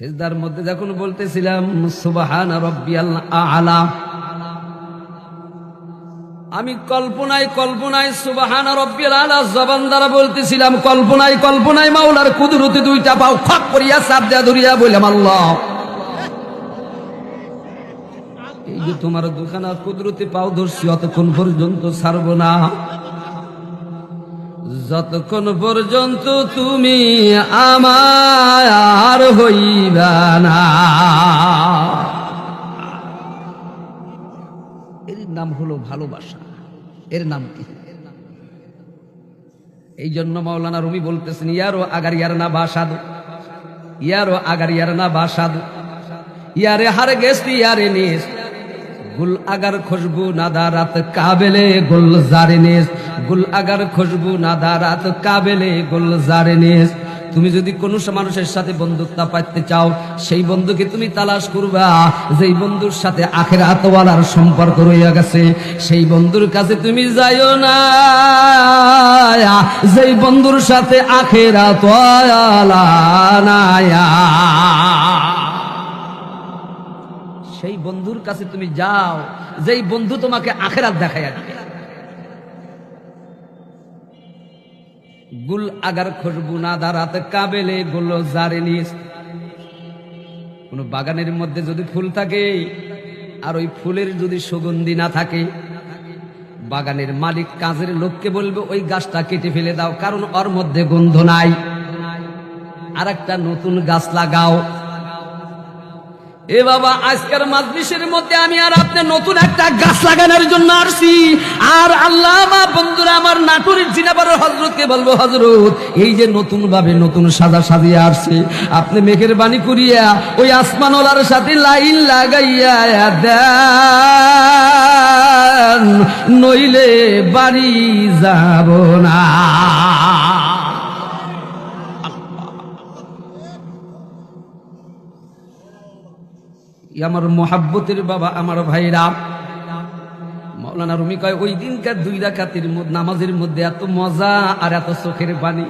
সেজদার মধ্যে যখন বলতেছিলাম, সুবাহান আমি কল্পনায় কল্পনায় সুবাহান রব্বিয়াল আলা জবান দ্বারা বলতেছিলাম, কল্পনায় কল্পনায় মাওলার কুদরতি দুইটা পাও খপ করিয়া চাপ দেয়া ধরিয়া বললাম, আল্লাহ। এই যে তোমার দুখানা কুদরতি পাও ধরছি, অতক্ষণ পর্যন্ত ছাড়ব না। যতক্ষণ পর্যন্ত তুমি আমার হইবা না। এর নাম হলো ভালোবাসা। এর নাম কি? এই জন্য মাওলানা রুমি বলতেছেন ইয়ারও আগার ইয়ার না বাসাদ। ইয়ারও আগার ইয়ার না বাসাদ। ইয়ারে হার গেছি, ইয়ারে নিস গুল আগার খুশবু নাদারাত কাবেলে গুল জারেনিস গুল আগার খুশবু নাদারাত কাবেলে গুল জারেনিস তুমি যদি কোনো মানুষের সাথে বন্ধুত্ব পাইতে চাও, সেই বন্ধুকে তুমি তালাশ করবা। যেই বন্ধুর সাথে আখের আতওয়ালার সম্পর্ক রইয়া গেছে, সেই বন্ধুর কাছে তুমি যাইও না। যেই বন্ধুর সাথে আখের আতওয়ালা বন্ধুর কাছে তুমি যাও, যেই বন্ধু তোমাকে আখেরাত দেখাইয়া দিবে। গুল আগার খুশবু না দাঁড়াতে কাবেলে গুল জারেনি কোন বাগানের মধ্যে যদি ফুল থাকে, আর ওই ফুলের যদি সুগন্ধি না থাকে, বাগানের মালিক কাজের লোককে বলবে, ওই গাছটা কেটে ফেলে দাও, কারণ ওর মধ্যে গন্ধ নাই। আর একটা নতুন গাছ লাগাও। এ বাবা, আজকের মাজলিসের মধ্যে আমি আর আপনি নতুন একটা গাছ লাগানোর জন্য আসছি। আর আল্লাহ মা বন্ধুরা, আমার নাটুরির জিনাবারের হজরতকে বলব, হজরত, এই যে নতুন ভাবে নতুন সাজা সাজিয়ে আসছে, আপনি মেঘের বাণী করিয়া ওই আসমানওয়ালার সাথে লাইন লাগাইয়া দেন। নইলে বাড়ি যাব না। আমার মোহাব্বতের বাবা, আমার ভাইরা। মৌলানা রুমি কয়, ওই দিনকার দুই মধ্যে নামাজের মধ্যে এত মজা আর এত চোখের পানি।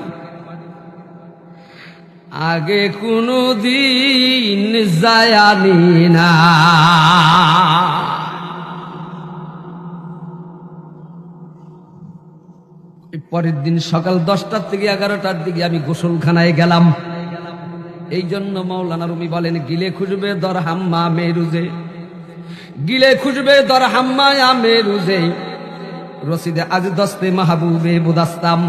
আগে কোনো দিন যায়ানি না। পরের দিন সকাল দশটার থেকে এগারোটার দিকে আমি গোসলখানায় গেলাম। এই জন্য মৌলানা রুমি বলেন, গিলে খুঁজবে দর হাম্মা মেরুজে গিলে খুঁজবে দর হাম্মা মেরুজে রসিদে আজ দস্তে মাহবুবে বুদাস্তাম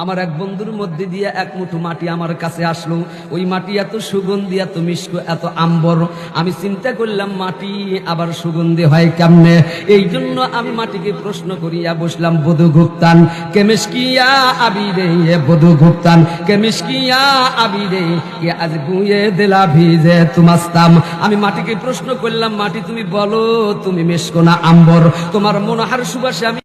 আমার এক বন্ধুর মধ্যে দিয়ে এক মুঠো মাটি আমার কাছে আসলো। ওই মাটি এত সুগন্ধি, এত মিষ্ক এত আম্বর। আমি চিন্তা করলাম, মাটি আবার সুগন্ধি হয় কেমনে? এই জন্য আমি মাটিকে প্রশ্ন করিয়া বসলাম, বধু গুপ্তান, কেমিসকিয়া আবিরে বধু গুপ্তান, কেমিসকিয়া আবিরে কে আজ বুয়ে দিলা ভিজে তুমাস্তাম? আমি মাটিকে প্রশ্ন করলাম, মাটি তুমি বলো, তুমি মেশকো না আম্বর? তোমার মনোহার সুবাসে আমি